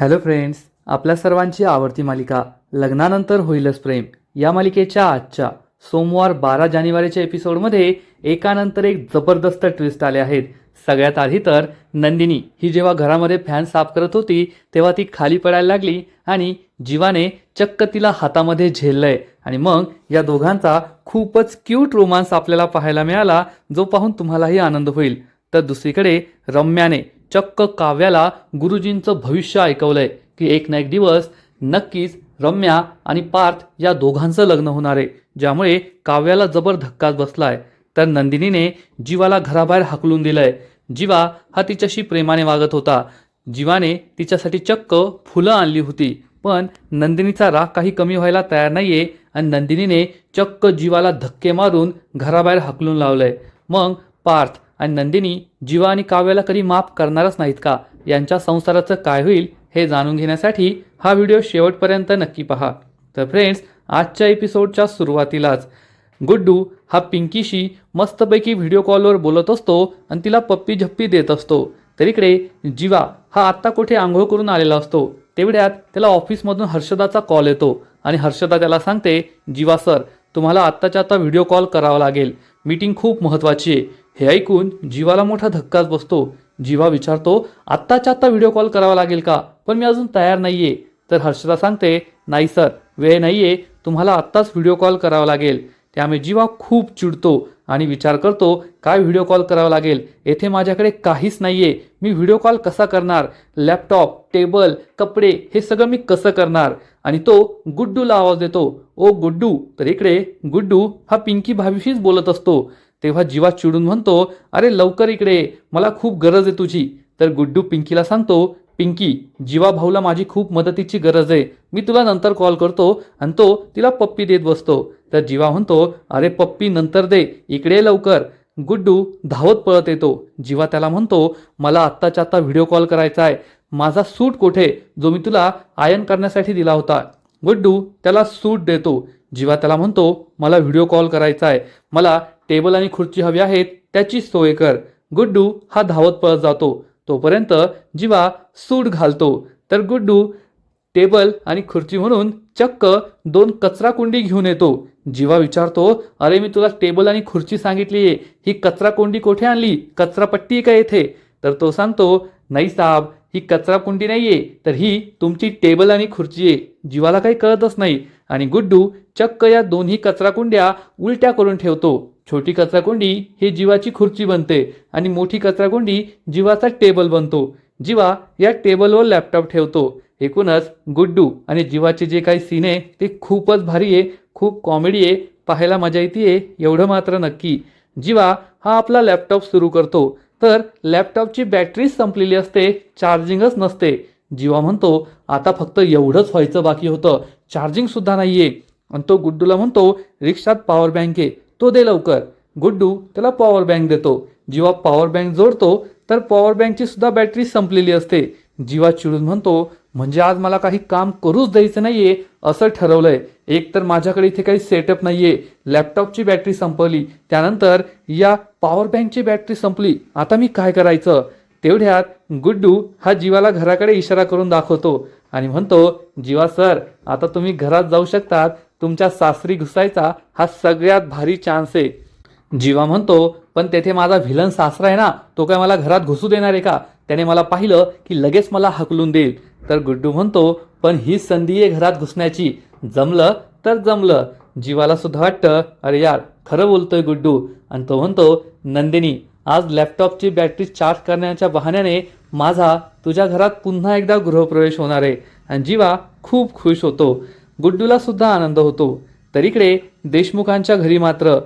Hello friends आपल्या सर्वांची आवडती मालिका लग्नानंतर होईलच प्रेम. या मालिकेच्या आजच्या सोमवार बारा जानेवारीच्या एपिसोडमध्ये एकानंतर एक जबरदस्त ट्विस्ट आले आहेत. सगळ्यात आधी तर नंदिनी ही जेव्हा घरामध्ये फॅन साफ करत होती तेव्हा ती खाली पडायला लागली आणि जीवाने चक्क तिला हातामध्ये झेललंय. आणि मग या दोघांचा खूपच क्यूट रोमांस आपल्याला पाहायला मिळाला जो पाहून तुम्हालाही आनंद होईल. तर दुसरीकडे रम्याने चक्क काव्याला गुरुजींचं भविष्य ऐकवलंय की एक ना एक दिवस नक्कीच रम्या आणि पार्थ या दोघांचं लग्न होणार आहे. ज्यामुळे काव्याला जबर धक्काच बसलाय. तर नंदिनीने जीवाला घराबाहेर हाकलून दिलंय. जीवा हा तिच्याशी प्रेमाने वागत होता. जीवाने तिच्यासाठी चक्क फुलं आणली होती. पण नंदिनीचा राग काही कमी व्हायला तयार नाहीये आणि नंदिनीने चक्क जीवाला धक्के मारून घराबाहेर हाकलून लावलंय. मग पार्थ आणि नंदिनी जीवा आणि काव्याला कधी माफ करणारच नाहीत का? यांच्या संसाराचं काय होईल हे जाणून घेण्यासाठी हा व्हिडिओ शेवटपर्यंत नक्की पहा. तर फ्रेंड्स आजच्या एपिसोडच्या सुरुवातीलाच गुड्डू हा पिंकीशी मस्तपैकी व्हिडिओ कॉलवर बोलत असतो आणि तिला पप्पी झप्पी देत असतो. तर इकडे जीवा हा आत्ता कुठे आंघोळ करून आलेला असतो तेवढ्यात त्याला ऑफिसमधून हर्षदाचा कॉल येतो आणि हर्षदा त्याला सांगते जीवा सर तुम्हाला आत्ताच्या आता व्हिडिओ कॉल करावा लागेल. मीटिंग खूप महत्त्वाची आहे. हे ऐकून जीवाला मोठा धक्काच बसतो. जीवा विचारतो आत्ताच्या आत्ता व्हिडिओ कॉल करावा लागेल का? पण मी अजून तयार नाहीये. तर हर्षदा सांगते नाही सर वेळ नाहीये. तुम्हाला आत्ताच व्हिडिओ कॉल करावा लागेल. त्यामुळे जीवा खूप चिडतो आणि विचार करतो काय व्हिडिओ कॉल करावा लागेल? येथे माझ्याकडे काहीच नाही आहे मी व्हिडिओ कॉल कसा करणार? लॅपटॉप टेबल कपडे हे सगळं मी कसं करणार? आणि तो गुड्डूला आवाज देतो ओ गुड्डू. तर इकडे गुड्डू हा पिंकी भावीशीच बोलत असतो. तेव्हा जीवा चिडून म्हणतो अरे लवकर इकडे. मला खूप गरज आहे तुझी. तर गुड्डू पिंकीला सांगतो पिंकी जीवा भाऊला माझी खूप मदतीची गरज आहे. मी तुला नंतर कॉल करतो आणि तो तिला पप्पी देत बसतो. तर जीवा म्हणतो अरे पप्पी नंतर दे. इकडे लवकर. गुड्डू धावत पळत येतो. जीवा त्याला म्हणतो मला आत्ताच्या आत्ता व्हिडिओ कॉल करायचा आहे. माझा सूट कुठे? जो मी तुला आयन करण्यासाठी दिला होता. गुड्डू त्याला सूट देतो. जीवा त्याला म्हणतो मला व्हिडिओ कॉल करायचा आहे. मला टेबल आणि खुर्ची हवी आहेत त्याची सोय कर. गुड्डू हा धावत पळत जातो. तोपर्यंत जीवा सूट घालतो. तर गुड्डू टेबल आणि खुर्ची म्हणून चक्क दोन कचरा कुंडी घेऊन येतो. जीवा विचारतो अरे मी तुला टेबल आणि खुर्ची सांगितली आहे ही कचरा कुंडी कोठे आणली? कचरा पट्टी आहे का येथे? तर तो सांगतो नाही साब ही कचरा कुंडी आहे तर ही तुमची टेबल आणि खुर्ची आहे. जीवाला काही कळतच नाही आणि गुड्डू चक्क या दोन्ही कचरा कुंड्या उलट्या करून ठेवतो. छोटी कचराकोंडी ही जीवाची खुर्ची बनते आणि मोठी कचराकोंडी जीवाचा टेबल बनतो. जीवा या टेबलवर लॅपटॉप ठेवतो. एकूणच गुड्डू आणि जीवाचे जे काही सीन आहे ते खूपच भारी आहे खूप कॉमेडी आहे पाहायला मजा येते एवढं मात्र नक्की. जीवा हा आपला लॅपटॉप सुरू करतो. तर लॅपटॉपची बॅटरी संपलेली असते चार्जिंगच नसते. जीवा म्हणतो आता फक्त एवढंच व्हायचं बाकी होतं चार्जिंगसुद्धा नाही आहे आणि तो गुड्डूला म्हणतो रिक्षात पॉवर बँक आहे. तो दे लवकर. गुड्डू त्याला पॉवर बँक देतो. जेव्हा पॉवर बँक जोडतो तर पॉवर बँकची सुद्धा बॅटरी संपलेली असते. जीवा चिडून म्हणतो म्हणजे आज मला काही काम करूच द्यायचं नाहीये असं ठरवलंय. एक तर माझ्याकडे इथे काही सेटअप नाहीये. लॅपटॉपची बॅटरी संपवली त्यानंतर या पॉवर बँकची बॅटरी संपली. आता मी काय करायचं? तेवढ्यात गुड्डू हा जीवाला घराकडे इशारा करून दाखवतो आणि म्हणतो जीवा सर आता तुम्ही घरात जाऊ शकतात तुमच्या सासरी घुसायचा हा सगळ्यात भारी चान्स आहे. जीवा म्हणतो पण तेथे माझा व्हिलन सासरा आहे ना तो काय मला घरात घुसू देणार आहे का? त्याने मला पाहिलं की लगेच मला हकलून देईल. तर गुड्डू म्हणतो पण ही संधी आहे घरात घुसण्याची. जमलं तर जमलं. जीवाला सुद्धा वाटतं अरे यार खरं बोलतोय गुड्डू. आणि तो म्हणतो नंदिनी आज लॅपटॉपची बॅटरी चार्ज करण्याच्या बहाण्याने माझा तुझ्या घरात पुन्हा एकदा गृहप्रवेश होणार आहे. आणि जीवा खूप खुश होतो. गुड्डूला सुद्धा आनंद होतो. तरीकडे देशमुखांच्या घरी मात्र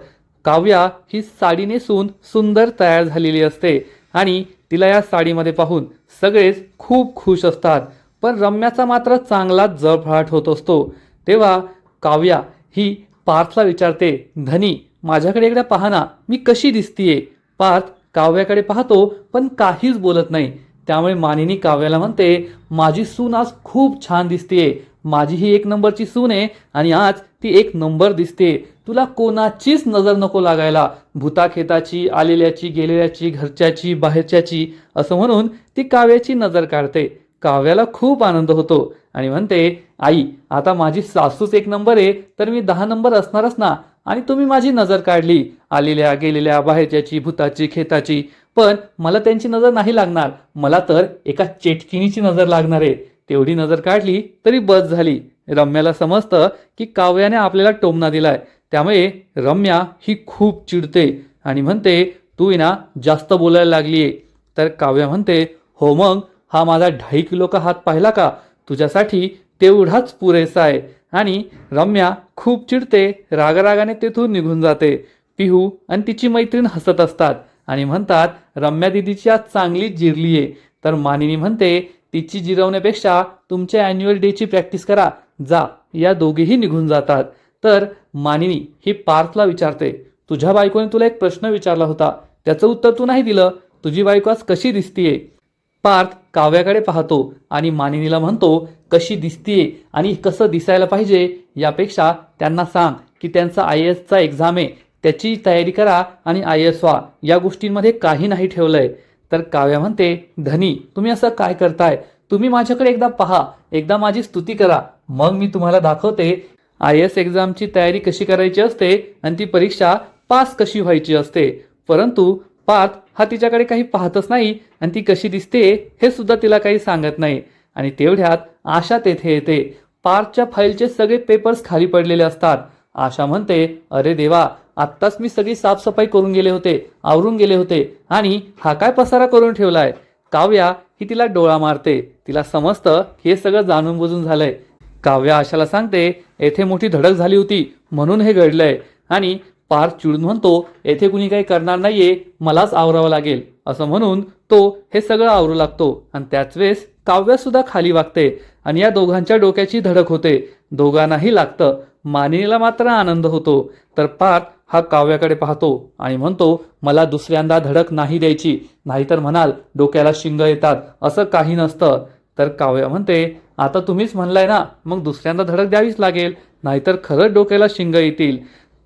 काव्या ही साडी नेसून सुंदर तयार झालेली असते आणि तिला या साडीमध्ये पाहून सगळेच खूप खुश असतात. पण रम्याचा मात्र चांगलाच जळफळाट होत असतो. तेव्हा काव्या ही पार्थला विचारते धनी माझ्याकडे एकदा पहा ना मी कशी दिसतीये? पार्थ काव्याकडे पाहतो पण काहीच बोलत नाही. त्यामुळे मानिनी काव्याला म्हणते माझी सून आज खूप छान दिसतीये. माझी ही एक नंबरची सून आहे आणि आज ती एक नंबर दिसते. तुला कोणाचीच नजर नको लागायला. भूताखेताची आलेल्याची गेलेल्याची घरच्याची बाहेरच्याची असं म्हणून ती काव्याची नजर काढते. काव्याला खूप आनंद होतो आणि म्हणते आई आता माझी सासूच एक नंबर आहे तर मी दहा नंबर असणारच ना. आणि तुम्ही माझी नजर काढली. आलेल्या गेलेल्या बाहेरच्याची भूताची खेताची. पण मला त्यांची नजर नाही लागणार. मला तर एका चेटकिनीची नजर लागणार आहे. तेवढी नजर काढली तरी बस झाली. रम्याला समजतं की काव्याने आपल्याला टोमना दिलाय. त्यामुळे रम्या ही खूप चिडते आणि म्हणते तू ना जास्त बोलायला लागलीये. तर काव्या म्हणते हो मग हा माझा ढाई किलो का हात पाहिला का? तुझ्यासाठी तेवढाच पुरेसा आहे. आणि रम्या खूप चिडते रागारागाने तेथून निघून जाते. पिहू आणि तिची मैत्रीण हसत असतात आणि म्हणतात रम्या दिदीची आज चांगली जिरली आहे तर मानिनी म्हणते तिची जिरवण्यापेक्षा तुमच्या अॅन्युअल डेची प्रॅक्टिस करा. जा. या दोघेही निघून जातात. तर मानिनी ही पार्थला विचारते तुझ्या बायकोने तुला एक प्रश्न विचारला होता. त्याचं उत्तर तू नाही दिलं. तुझी बायको आज कशी दिसतीये? पार्थ काव्याकडे पाहतो आणि मानिनीला म्हणतो कशी दिसतीये आणि कसं दिसायला पाहिजे यापेक्षा त्यांना सांग की त्यांचा आय एसचा एक्झाम आहे. त्याची तयारी करा आणि आय एस व्हा. या गोष्टींमध्ये काही नाही ठेवलंय. तर काव्या म्हणते धनी तुम्ही असं काय करताय? तुम्ही माझ्याकडे एकदा पहा एकदा माझी स्तुती करा. मग मी तुम्हाला दाखवते आय एस एक्झामची तयारी कशी करायची असते आणि ती परीक्षा पास कशी व्हायची असते. परंतु पार्थ हा तिच्याकडे काही पाहतच नाही आणि ती कशी दिसते हे सुद्धा तिला काही सांगत नाही. आणि तेवढ्यात आशा तेथे येते. पार्थच्या फाईलचे सगळे पेपर्स खाली पडलेले असतात. आशा म्हणते अरे देवा आत्ताच मी सगळी साफसफाई करून गेले होते आवरून गेले होते आणि हा काय पसारा करून ठेवलाय? काव्या ही तिला डोळा मारते. तिला समजतं की हे सगळं जाणून बुजून झालंय. काव्या आशाला सांगते येथे मोठी धडक झाली होती म्हणून हे घडलंय. आणि पार चिडून म्हणतो येथे कुणी काही करणार नाहीये मलाच आवरावं लागेल. असं म्हणून तो हे सगळं आवरू लागतो. आणि त्याच वेळेस काव्या सुद्धा खाली वागते आणि या दोघांच्या डोक्याची धडक होते. दोघांनाही लागतं. मानिनीला मात्र आनंद होतो. तर पार्थ हा काव्याकडे पाहतो आणि म्हणतो मला दुसऱ्यांदा धडक नाही द्यायची. नाहीतर म्हणाल डोक्याला शिंग येतात. असं काही नसतं. तर काव्या म्हणते आता तुम्हीच म्हणलाय ना मग दुसऱ्यांदा धडक द्यावीच लागेल. नाहीतर खरंच डोक्याला शिंग येतील.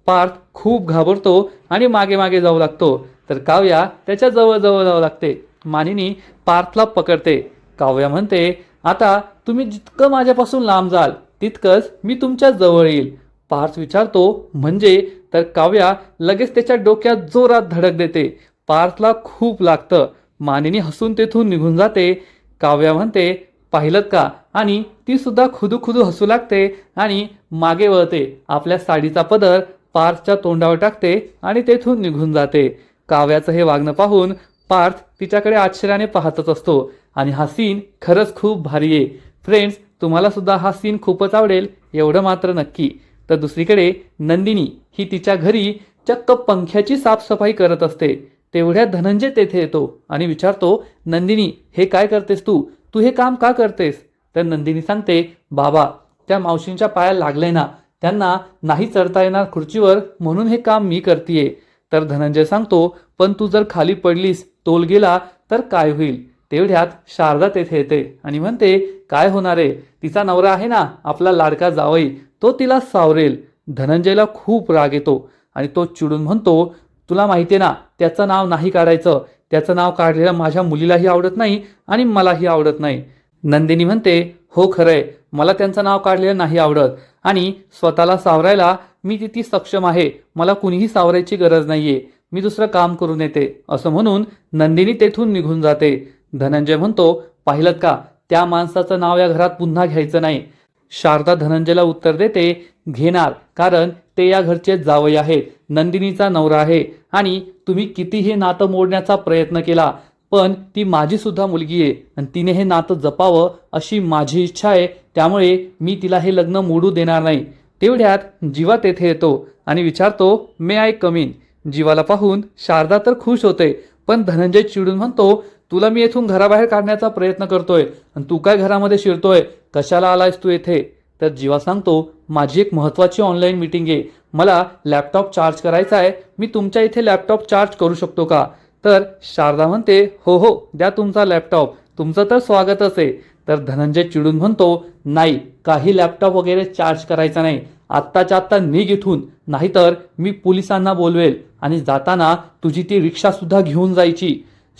पार्थ खूप घाबरतो आणि मागे मागे जाऊ लागतो. तर काव्या त्याच्या जवळजवळ जाऊ लागते. मानिनी पार्थला पकडते. काव्या म्हणते आता तुम्ही जितकं माझ्यापासून लांब जाल तितकंच मी तुमच्या जवळ येईल. पार्थ विचारतो म्हणजे? तर काव्या लगेच त्याच्या डोक्यात जोरात धडक देते. पार्थला खूप लागतं. मानिनी हसून तेथून निघून जाते. काव्या म्हणते पाहिलं का? आणि ती सुद्धा खुदू खुदू हसू लागते आणि मागे वळते. आपल्या साडीचा पदर पार्थच्या तोंडावर टाकते आणि तेथून निघून जाते. काव्याचं हे वागणं पाहून पार्थ तिच्याकडे आश्चर्याने पाहतच असतो. आणि हा सीन खरंच खूप भारी आहे. फ्रेंड्स तुम्हाला सुद्धा हा सीन खूपच आवडेल एवढं मात्र नक्की. तर दुसरीकडे नंदिनी ही तिच्या घरी चक्क पंख्याची साफसफाई करत असते. तेवढ्या धनंजय तेथे येतो आणि विचारतो नंदिनी हे काय करतेस तू? तू हे काम का करतेस? तर नंदिनी सांगते बाबा त्या मावशींच्या पायाला लागलंय ना. त्यांना नाही चढता येणार खुर्चीवर म्हणून हे काम मी करतीये. तर धनंजय सांगतो पण तू जर खाली पडलीस तोल गेला तर काय होईल? तेवढ्यात शारदा तेथे येते आणि म्हणते काय होणार आहे? तिचा नवरा आहे ना आपला लाडका जावई. तो तिला सावरेल. धनंजयला खूप राग येतो आणि तो चिडून म्हणतो तुला माहिती आहे ना त्याचं नाव नाही काढायचं. त्याचं नाव काढलेलं माझ्या मुलीलाही आवडत नाही आणि मलाही आवडत नाही. नंदिनी म्हणते हो खरंय मला त्यांचं नाव काढलेलं नाही आवडत आणि स्वतःला सावरायला मी तिथे सक्षम आहे. मला कुणीही सावरायची गरज नाहीये. मी दुसरं काम करून येते. असं म्हणून नंदिनी तेथून निघून जाते. धनंजय म्हणतो पाहिलं का? त्या माणसाचं नाव या घरात पुन्हा घ्यायचं नाही. शारदा धनंजयला उत्तर देते घेणार कारण ते या घरचे जावई आहेत नंदिनीचा नवरा आहे आणि तुम्ही कितीही नातं मोडण्याचा प्रयत्न केला पण ती माझी सुद्धा मुलगी आहे आणि तिने हे नातं जपावं अशी माझी इच्छा आहे त्यामुळे मी तिला हे लग्न मोडू देणार नाही. तेवढ्यात जीवा तेथे येतो आणि विचारतो मे आय कमीन जीवाला पाहून शारदा तर खुश होते पण धनंजय चिडून म्हणतो तुला मी येथून घराबाहेर काढण्याचा प्रयत्न करतोय आणि तू काय घरामध्ये शिरतोय? कशाला आलायस तू येथे तर जीवा सांगतो माझी एक महत्त्वाची ऑनलाईन मीटिंग आहे. मला लॅपटॉप चार्ज करायचा आहे. मी तुमच्या इथे लॅपटॉप चार्ज करू शकतो का? तर शारदा म्हणते हो हो द्या तुमचा लॅपटॉप तुमचं तर स्वागतच आहे. तर धनंजय चिडून म्हणतो नाही काही लॅपटॉप वगैरे चार्ज करायचा नाही. आत्ताच्या आत्ता निघ इथून. नाहीतर मी पोलिसांना बोलवेल आणि जाताना तुझी ती रिक्षासुद्धा घेऊन जायची.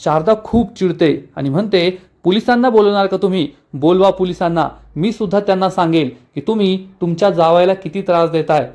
शारदा खूप चिडते आणि म्हणते पोलिसांना बोलवणार का तुम्ही? बोलवा पोलिसांना. मी सुद्धा त्यांना सांगेल की तुम्ही तुमच्या जावायला किती त्रास देताय.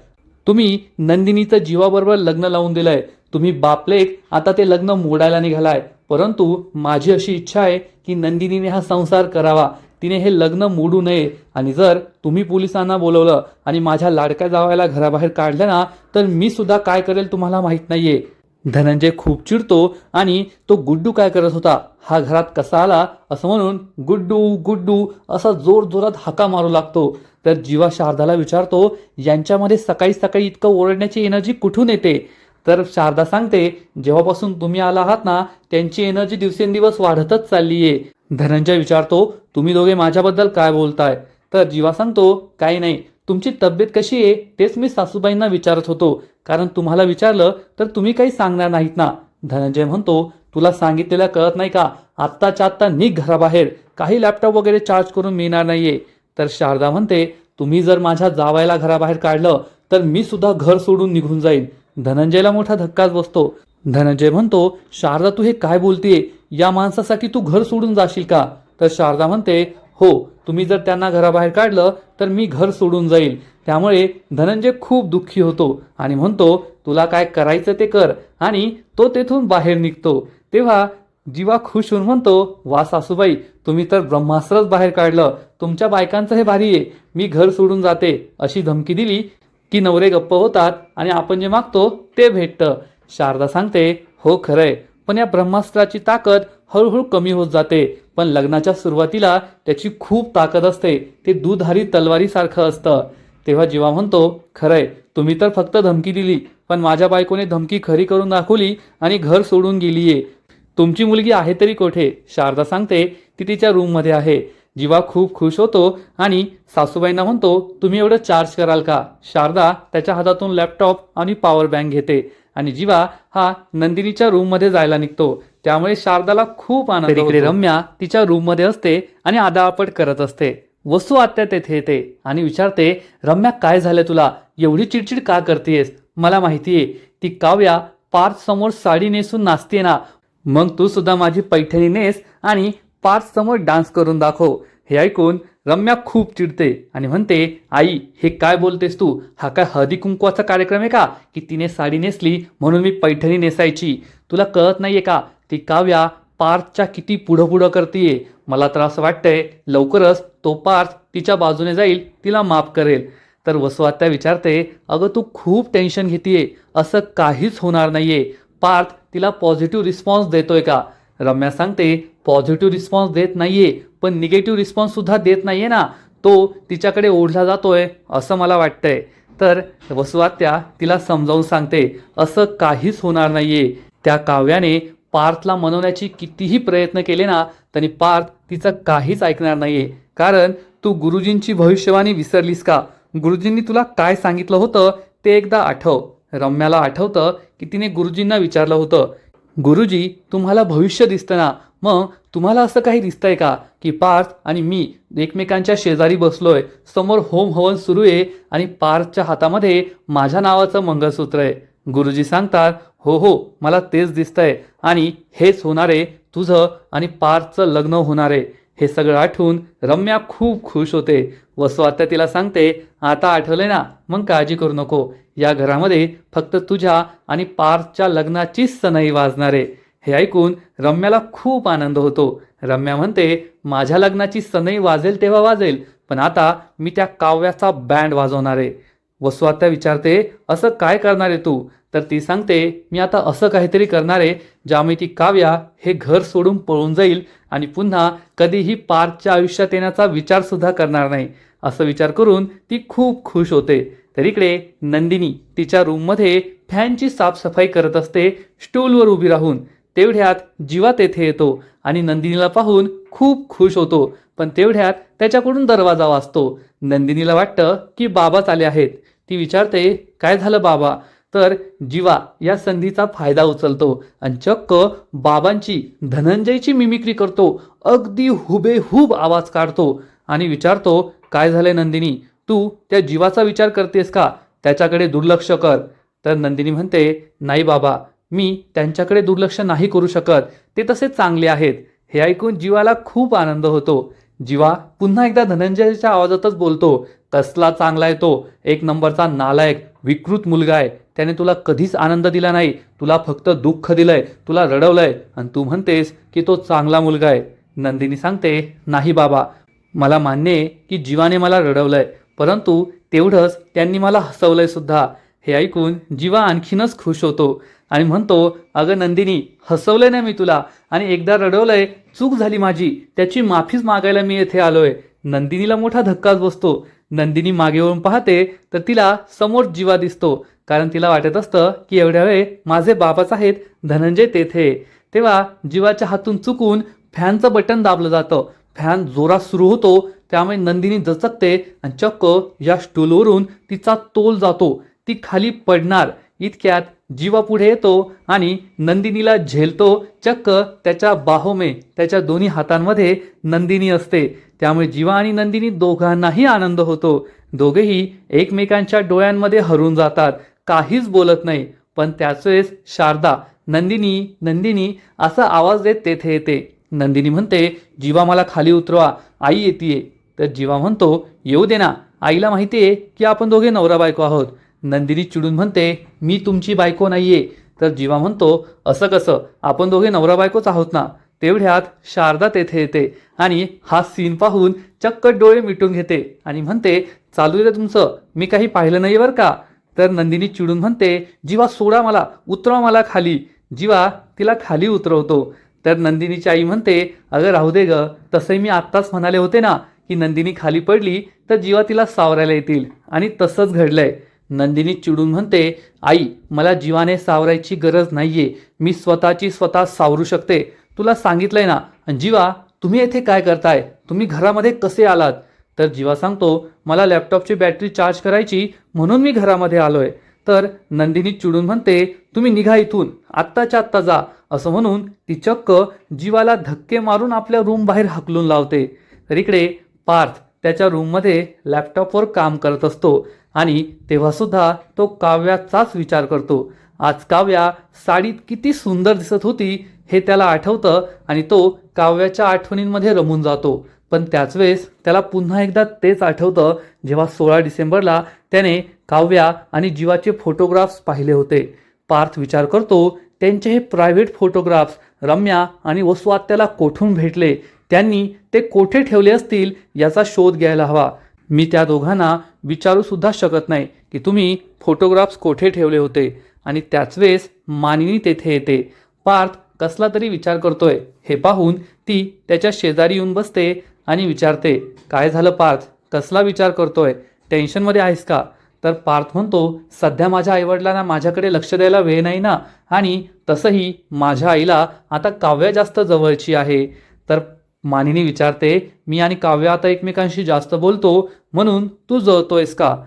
तुम्ही नंदिनीचं जीवाबरोबर लग्न लावून दिलंय. तुम्ही बापलेक आता ते लग्न मोडायला निघालाय. परंतु माझी अशी इच्छा आहे की नंदिनीने हा संसार करावा. तिने हे लग्न मोडू नये. आणि जर तुम्ही पोलिसांना बोलवलं आणि माझ्या लाडक्या जावायला घराबाहेर काढलं ना तर मी सुद्धा काय करेल तुम्हाला माहीत नाहीये. धनंजय खूप चिडतो आणि तो गुड्डू काय करत होता? हा घरात कसा आला? असं म्हणून गुड्डू गुड्डू असा जोर जोरात हाका मारू लागतो. तर जीवा शारदाला विचारतो यांच्यामध्ये सकाळी सकाळी इतकं ओरडण्याची एनर्जी कुठून येते? तर शारदा सांगते जेव्हापासून तुम्ही आला आहात ना त्यांची एनर्जी दिवसेंदिवस वाढतच चालली आहे धनंजय विचारतो तुम्ही दोघे माझ्याबद्दल काय बोलताय? तर जीवा सांगतो काही नाही. तुमची तब्येत कशी आहे तेच मी सासूबाईंना विचारत होतो. कारण तुम्हाला विचारलं तर तुम्ही काही सांगणार नाहीत ना. धनंजय म्हणतो तुला सांगितलेलं कळत नाही का? आत्ताच्या आत्ता निघ घराबाहेर. काही लॅपटॉप वगैरे चार्ज करून मिळणार नाहीये. तर शारदा म्हणते तुम्ही जर माझ्या जावायला घराबाहेर काढलं तर मी सुद्धा घर सोडून निघून जाईन. धनंजयला मोठा धक्काच बसतो. धनंजय म्हणतो शारदा तू हे काय बोलतेय? या माणसासाठी तू घर सोडून जाशील का? तर शारदा म्हणते हो तुम्ही जर त्यांना घराबाहेर काढलं तर मी घर सोडून जाईल. त्यामुळे धनंजय खूप दुःखी होतो आणि म्हणतो तुला काय करायचं ते कर. आणि तो तेथून बाहेर निघतो. तेव्हा जीवा खुश होऊन म्हणतो वा सासूबाई तुम्ही तर ब्रह्मास्त्रच बाहेर काढलं. तुमच्या बायकांचं हे भारी आहे. मी घर सोडून जाते. अशी धमकी दिली की नवरे गप्प होतात आणि आपण जे मागतो ते भेटतं. शारदा सांगते हो खरंय. पण या ब्रह्मास्त्राची ताकद हळूहळू कमी होत जाते. पण लग्नाच्या सुरुवातीला त्याची खूप ताकद असते. ते दुधारी तलवारीसारखं असतं. तेव्हा जीवा म्हणतो खरंय तुम्ही तर फक्त धमकी दिली पण माझ्या बायकोने धमकी खरी करून दाखवली आणि घर सोडून गेलीये. तुमची मुलगी आहे तरी कोठे? शारदा सांगते ती तिच्या रूममध्ये आहे. जीवा खूप खुश होतो आणि सासूबाईंना म्हणतो तुम्ही एवढं चार्ज कराल का? शारदा त्याच्या हातातून लॅपटॉप आणि पॉवर बँक घेते आणि जीवा हा नंदिनीच्या रूममध्ये जायला निघतो. त्यामुळे शारदाला खूप आनंद रम्या तिच्या रूममध्ये असते आणि आदाळपट करत असते. वसू आत्या तेथे येते आणि विचारते रम्या काय झालं तुला? एवढी चिडचिड का करतेयस? मला माहितीये ती काव्या पार्थ समोर साडी नेसून नाचते ना. मग तू सुद्धा माझी पैठणी नेस आणि पार्थ समोर डान्स करून दाखव. हे ऐकून रम्या खूप चिडते आणि म्हणते आई हे काय बोलतेस तू? हा काय हळदी कुंकवाचा कार्यक्रम आहे का? की तिने साडी नेसली म्हणून मी पैठणी नेसायची. तुला कळत नाहीये का? ती काव्या पार्थच्या किती पुढं पुढं करते मला तर असं वाटतंय लवकरच तो पार्थ तिच्या बाजूने जाईल तिला माफ करेल. तर वसुआत्या विचारते अगं तू खूप टेन्शन घेतीये असं काहीच होणार नाहीये. पार्थ तिला पॉझिटिव्ह रिस्पॉन्स देतोय का? रम्या सांगते पॉझिटिव्ह रिस्पॉन्स देत नाहीये पण निगेटिव्ह रिस्पॉन्ससुद्धा देत नाहीये ना. तो तिच्याकडे ओढला जातोय असं मला वाटतंय. तर वसुआत्या तिला समजावून सांगते असं काहीच होणार नाहीये. त्या काव्याने पार्थला मनवण्याची कितीही प्रयत्न केले ना तरी पार्थ तिचं काहीच ऐकणार नाहीये. कारण तू गुरुजींची भविष्यवाणी विसरलीस का? गुरुजींनी तुला काय सांगितलं होतं ते एकदा आठव. रम्याला आठवतं की तिने गुरुजींना विचारलं होतं गुरुजी तुम्हाला भविष्य दिसतं ना? मग तुम्हाला असं काही दिसतंय का की पार्थ आणि मी एकमेकांच्या शेजारी बसलोय समोर होम हवन सुरू आहे आणि पार्थच्या हातामध्ये माझ्या नावाचं मंगळसूत्र आहे? गुरुजी सांगतात हो हो मला तेच दिसतंय. आणि हेच होणार आहे तुझं आणि पारचं लग्न होणार. आहे हे सगळं आठवून रम्या खूप खुश होते वसू आता तिला सांगते आता आठवलंय ना मग काळजी करू नको. या घरामध्ये फक्त तुझ्या आणि पारच्या लग्नाचीच सनई वाजणार. आहे हे ऐकून रम्याला खूप आनंद होतो. रम्या म्हणते माझ्या लग्नाची सनई वाजेल तेव्हा वाजेल पण आता मी त्या काव्याचा बँड वाजवणार आहे. वसुआत्या आता विचारते असं काय करणार आहे तू? तर ती सांगते मी आता असं काहीतरी करणार आहे ज्यामुळे ती काव्या हे घर सोडून पळून जाईल आणि पुन्हा कधीही पार्थच्या आयुष्यात येण्याचा विचार सुद्धा करणार नाही. असं विचार करून ती खूप खुश होते. तर इकडे नंदिनी तिच्या रूममध्ये फॅनची साफसफाई करत असते स्टूलवर उभी राहून. तेवढ्यात जीवा तेथे येतो आणि नंदिनीला पाहून खूप खुश होतो. पण तेवढ्यात त्याच्याकडून दरवाजा वाजतो. नंदिनीला वाटतं की बाबाच आले आहेत. ती विचारते काय झालं बाबा? तर जीवा या संधीचा फायदा उचलतो आणि चक्क बाबांची धनंजयची मिमिक्री करतो अगदी हुबेहूब आवाज काढतो आणि विचारतो काय झालंय नंदिनी? तू त्या जीवाचा विचार करतेस का? त्याच्याकडे दुर्लक्ष कर. तर नंदिनी म्हणते नाही बाबा मी त्यांच्याकडे दुर्लक्ष नाही करू शकत. ते तसे चांगले आहेत. हे ऐकून जीवाला खूप आनंद होतो. जीवा पुन्हा एकदा धनंजयच्या आवाजातच बोलतो. कसला चांगला आहे तो. एक नंबरचा नालायक विकृत मुलगा आहे. त्याने तुला कधीच आनंद दिला नाही. तुला फक्त दुःख दिलंय. तुला रडवलंय. आणि तू म्हणतेस की तो चांगला मुलगा आहे. नंदिनी सांगते नाही बाबा. मला मान्य आहे की जीवाने मला रडवलंय. परंतु तेवढंच त्यांनी मला हसवलंय सुद्धा. हे ऐकून जीवा आणखीनच खुश होतो आणि म्हणतो अगं नंदिनी हसवलंय ना मी तुला आणि एकदा रडवलंय चूक झाली माझी त्याची माफीच मागायला मी येथे आलोय. नंदिनीला मोठा धक्काच बसतो. नंदिनी मागे वळून पाहते तर तिला समोर जीवा दिसतो कारण तिला वाटत असतं की एवढ्या वेळ माझे बाबाच आहेत धनंजय तेथे. तेव्हा जीवाच्या हातून चुकून फॅनचं बटन दाबलं जातं. फॅन जोरात सुरू होतो त्यामुळे नंदिनी जचकते आणि चक्क या स्टूलवरून तिचा तोल जातो. ती खाली पडणार. इतक्यात जीवा पुढे येतो आणि नंदिनीला झेलतो चक्क त्याच्या बाहोमे त्याच्या दोन्ही हातांमध्ये नंदिनी असते. त्यामुळे जीवा आणि नंदिनी दोघांनाही आनंद होतो. दोघेही एकमेकांच्या डोळ्यांमध्ये हरून जातात. काहीच बोलत नाही. पण त्याच वेळेस शारदा नंदिनी नंदिनी असा आवाज देत तेथे येते. नंदिनी म्हणते जीवा मला खाली उतरवा. आई येते तर जीवा म्हणतो येऊ दे ना. आईला माहिती आहे की आपण दोघे नवरा बायको आहोत. नंदिनी चिडून म्हणते मी तुमची बायको नाहीये. तर जीवा म्हणतो असं कसं? आपण दोघे नवरा बायकोच आहोत ना? तेवढ्यात शारदा तेथे येते आणि हा सीन पाहून चक्क डोळे मिटून घेते आणि म्हणते चालू रे तुमचं. मी काही पाहिलं नाही बरं का? तर नंदिनी चिडून म्हणते जीवा सोडा मला. उतरवा मला खाली. जीवा तिला खाली उतरवतो. तर नंदिनीची आई म्हणते अगं राहू दे ग. तसंही मी आत्ताच म्हणाले होते ना की नंदिनी खाली पडली तर जीवा तिला सावरायला येतील. आणि तसंच घडलंय. नंदिनी चिडून म्हणते आई मला जीवाने सावरायची गरज नाहीये. मी स्वतःची स्वतः सावरू शकते. तुला सांगितलंय ना जीवा तुम्ही येथे काय करताय? तुम्ही घरामध्ये कसे आलात? तर जीवा सांगतो मला लॅपटॉपची बॅटरी चार्ज करायची म्हणून मी घरामध्ये आलोय. तर नंदिनी चिडून म्हणते तुम्ही निघा इथून. आत्ताच्या आत्ता जा. असं म्हणून ती चक्क जीवाला धक्के मारून आपल्या रूम बाहेर हकलून लावते. तर इकडे पार्थ त्याच्या रूममध्ये लॅपटॉपवर काम करत असतो आणि तेव्हासुद्धा तो काव्याचाच विचार करतो. आज काव्या साडीत किती सुंदर दिसत होती हे त्याला आठवतं आणि तो काव्याच्या आठवणींमध्ये रमून जातो. पण त्याच वेळेस त्याला पुन्हा एकदा तेच आठवतं जेव्हा सोळा डिसेंबरला त्याने काव्या आणि जीवाचे फोटोग्राफ्स पाहिले होते. पार्थ विचार करतो त्यांचे हे प्रायव्हेट फोटोग्राफ्स रम्या आणि वसू त्याला कोठून भेटले? त्यांनी ते कोठे ठेवले असतील याचा शोध घ्यायला हवा. मी त्या दोघांना विचारूसुद्धा शकत नाही की तुम्ही फोटोग्राफ्स कोठे ठेवले होते आणि त्याच वेळेस मानिनी तेथे येते. पार्थ कसला तरी विचार करतोय. हे पाहून ती त्याच्या शेजारी येऊन बसते आणि विचारते काय झालं पार्थ? कसला विचार करतोय? टेन्शनमध्ये आहेस का? तर पार्थ म्हणतो सध्या माझ्या आईवडिलांना माझ्याकडे लक्ष द्यायला वेळ नाही ना आणि तसंही माझ्या आईला आता काव्या जास्त जवळची आहे. तर मानिनी विचारते मी आणि काव्य आता एकमेकांशी जास्त बोलतो म्हणून तू जळतोयस का?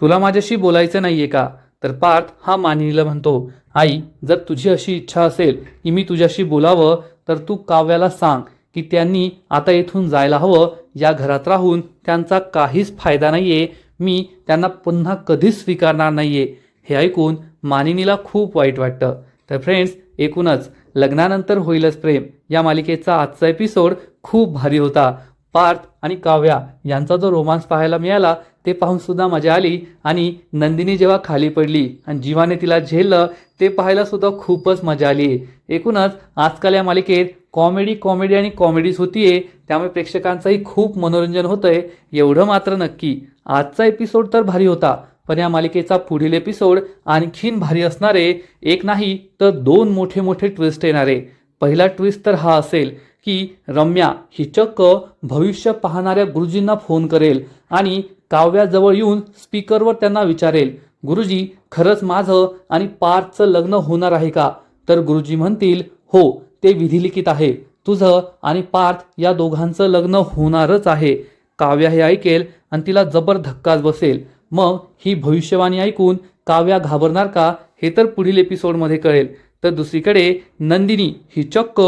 तुला माझ्याशी बोलायचं नाहीये का? तर पार्थ हा मानिनीला म्हणतो आई जर तुझी अशी इच्छा असेल की मी तुझ्याशी बोलावं तर तू काव्याला सांग की त्यांनी आता इथून जायला हवं. या घरात राहून त्यांचा काहीच फायदा नाहीये. मी त्यांना पुन्हा कधीच स्वीकारणार नाहीये. हे ऐकून मानिनीला खूप वाईट वाटतं. तर फ्रेंड्स एकूणच लग्नानंतर होईलच प्रेम. या मालिकेचा आजचा एपिसोड खूप भारी होता. पार्थ आणि काव्या यांचा जो रोमांस पाहायला मिळाला ते पाहून सुद्धा मजा आली आणि नंदिनी जेव्हा खाली पडली आणि जीवाने तिला झेललं ते पाहायला सुद्धा खूपच मजा आली. एकूणच आजकाल या मालिकेत कॉमेडी कॉमेडी आणि कॉमेडीज होतीये त्यामुळे प्रेक्षकांचंही खूप मनोरंजन होतंय. एवढं मात्र नक्की. आजचा एपिसोड तर भारी होता. पण या मालिकेचा पुढील एपिसोड आणखीन भारी असणारे एक नाही तर दोन मोठे मोठे ट्विस्ट येणारे. पहिला ट्विस्ट तर हा असेल की रम्या ही चक्क भविष्य पाहणाऱ्या गुरुजींना फोन करेल आणि काव्याजवळ येऊन स्पीकरवर त्यांना विचारेल गुरुजी खरंच माझं आणि पार्थचं लग्न होणार आहे का? तर गुरुजी म्हणतील हो ते विधिलिखित आहे. तुझं आणि पार्थ या दोघांचं लग्न होणारच आहे. काव्या हे ऐकेल आणि तिला जबर धक्काच बसेल. मग ही भविष्यवाणी ऐकून काव्या घाबरणार का हे तर पुढील एपिसोडमध्ये कळेल. तर दुसरीकडे नंदिनी ही चक्क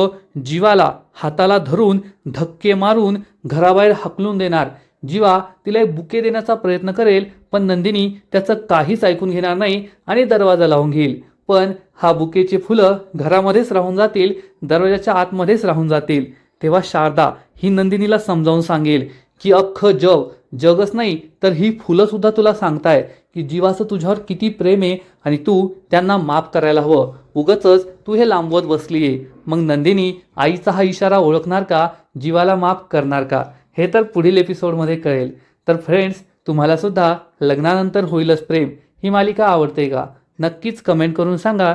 जीवाला हाताला धरून धक्के मारून घराबाहेर हकलून देणार. जीवा तिला एक बुके देण्याचा प्रयत्न करेल पण नंदिनी त्याचं काहीच ऐकून घेणार नाही आणि दरवाजा लावून घेईल. पण हा बुकेचे फुलं घरामध्येच राहून जातील दरवाजाच्या आतमध्येच राहून जातील. तेव्हा शारदा ही नंदिनीला समजावून सांगेल की अख्खं जग जगच नाही तर ही फुलं सुद्धा तुला सांगताय की जीवाचं तुझ्यावर किती प्रेम आहे आणि तू त्यांना माफ करायला हवं. उगचच तू हे लांबवत बसली आहे मग नंदिनी आईचा हा इशारा ओळखणार का? जीवाला माफ करणार का? हे तर पुढील एपिसोडमध्ये कळेल. तर फ्रेंड्स तुम्हाला सुद्धा लग्नानंतर होईलच प्रेम. ही मालिका आवडते का? नक्कीच कमेंट करून सांगा.